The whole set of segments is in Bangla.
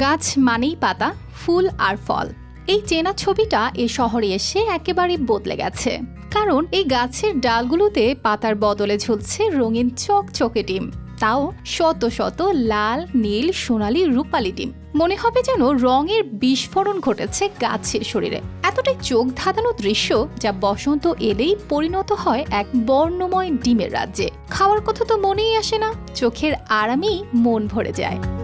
গাছ মানেই পাতা, ফুল আর ফল। এই চেনা ছবিটা এ শহরে এসে একেবারে বদলে গেছে। কারণ এই গাছের ডালগুলোতে পাতার বদলে ঝুলছে রঙিন চকচকে ডিম। তাও শত শত লাল, নীল, সোনালি, রূপালি ডিম। মনে হবে যেন রঙের বিস্ফোরণ ঘটেছে গাছের শরীরে। এতটাই চোখ ধাঁধানো দৃশ্য যা বসন্ত এলেই পরিণত হয় এক বর্ণময় ডিমের রাজ্যে। খাওয়ার কথা তো মনেই আসে না, চোখের আরামেই মন ভরে যায়।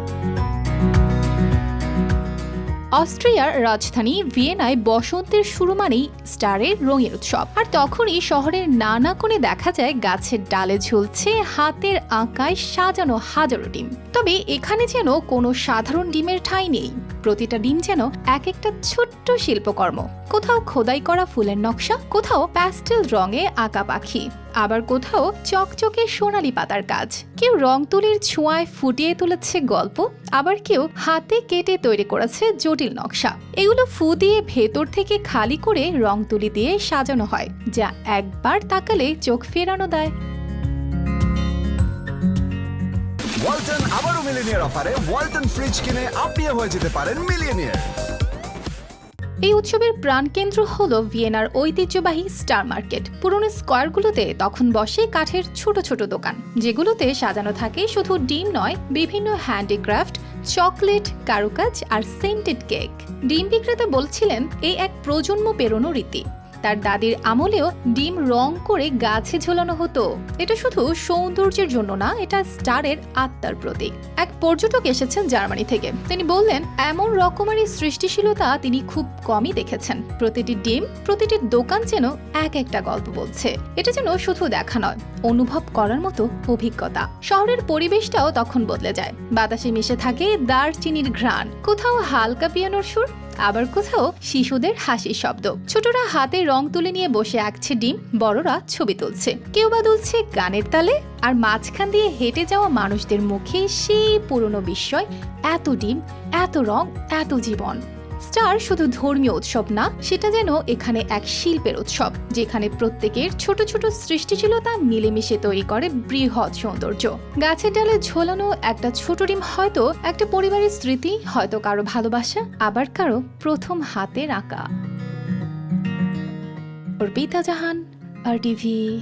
অস্ট্রিয়ার রাজধানী ভিয়েনায় বসন্তের শুরু মানেই স্টারের রঙের উৎসব। আর তখনই শহরের নানা কোণে দেখা যায় গাছের ডালে ঝুলছে, হাতের আঁকায় সাজানো হাজারো ডিম। তবে এখানে যেন কোনো সাধারণ ডিমের ঠাঁই নেই। প্রতিটা ডিম যেন এক একটা ছোট্ট শিল্পকর্ম। কোথাও খোদাই করা ফুলের নকশা, কোথাও প্যাস্টেল রঙে আঁকা পাখি। আবার কোথাও চকচকে সোনালি পাতার কাজ। কেউ রং তুলির ছোঁয়ায় ফুটিয়ে তুলেছে গল্প, আবার কেউ হাতে কেটে তৈরি করেছে জটিল নকশা। এগুলো ফু দিয়ে ভেতর থেকে খালি করে রং তুলি দিয়ে সাজানো হয়, যা একবার তাকালে চোখ ফেরানো দেয়। ওয়ালটন আবারও মিলিনিয়ার অফারে ওয়ালটন ফ্রিজ কিনে আপনিও হয়ে যেতে পারেন মিলিয়নিয়ার। এই উৎসবের প্রাণকেন্দ্র হল ভিয়েনার ঐতিহ্যবাহী স্টার মার্কেট। পুরনো স্কোয়ারগুলোতে তখন বসে কাঠের ছোট ছোট দোকান, যেগুলোতে সাজানো থাকে শুধু ডিম নয়, বিভিন্ন হ্যান্ডিক্রাফট, চকলেট, কারুকাজ আর সেন্টেড কেক। ডিম বিক্রেতা বলছিলেন, এই এক প্রজন্ম পেরোনো রীতি। তার দাদির আমলেও ডিম রং করে গাছে ঝোলানো হতো। এটা শুধু সৌন্দর্যের জন্য না, এটা স্টারের আত্মার প্রতীক। এক পর্যটক এসেছেন জার্মানি থেকে। তিনি বললেন, এমন রকমারি সৃষ্টিশীলতা তিনি খুব কমই দেখেছেন। প্রতিটি ডিম, প্রতিটি দোকান যেন এক একটা গল্প বলছে। এটা যেন শুধু দেখা নয়, অনুভব করার মতো অভিজ্ঞতা। শহরের পরিবেশটাও তখন বদলে যায়। বাতাসে মিশে থাকে দারচিনির ঘ্রাণ। কোথাও হালকা পিয়ানোর সুর আবার কোথাও শিশুদের হাসির শব্দ। ছোটরা হাতে রং তুলে নিয়ে বসে আঁকছে ডিম, বড়রা ছবি তুলছে। কেউ বা দুলছে গানের তালে, আর মাঝখান দিয়ে হেঁটে যাওয়া মানুষদের মুখে সেই পুরনো বিস্ময়, এত ডিম, এত রং, এত জীবন। স্টার শুধু ধর্মীয় উৎসব না, সেটা যেন এখানে এক শিল্পের উৎসব, যেখানে প্রত্যেকের ছোট ছোট সৃষ্টিশীলতা মিলেমিশে তৈরি করে বৃহৎ সৌন্দর্য। গাছের ডালে ঝোলানো একটা ছোট ডিম হয়তো একটা পরিবারের স্মৃতি, হয়তো কারও ভালোবাসা, আবার কারও প্রথম হাতের আঁকা। Arpita Jahan, R TV.